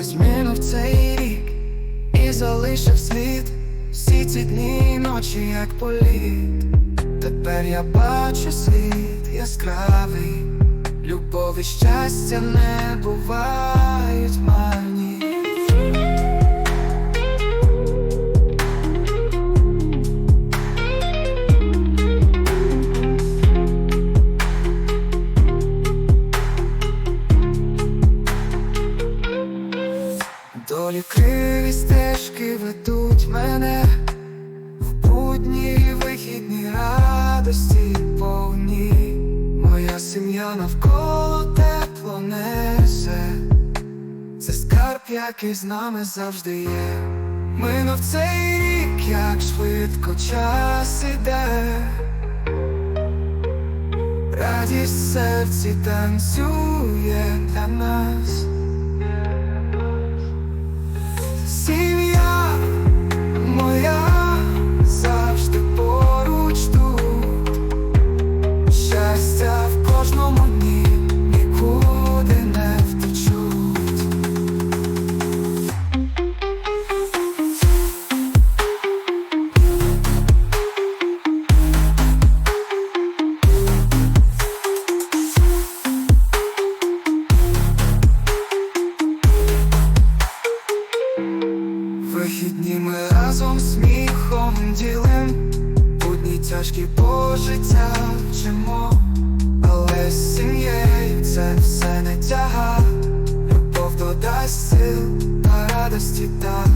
Ось минув цей рік і залишив слід всі ці дні і ночі, як політ. Тепер я бачу світ яскравий, любов і щастя не бувають марні. Долі криві стежки ведуть мене в будні вихідні радості повні. Моя сім'я навколо тепло несе. Це скарб, який з нами завжди є. Минув цей рік, як швидко час іде. Радість серці танцює для нас. Вихідні ми разом сміхом ділим, будні тяжкі по життя вчимо, але з сім'єю це все не тяга, любов додасть сил та радості так.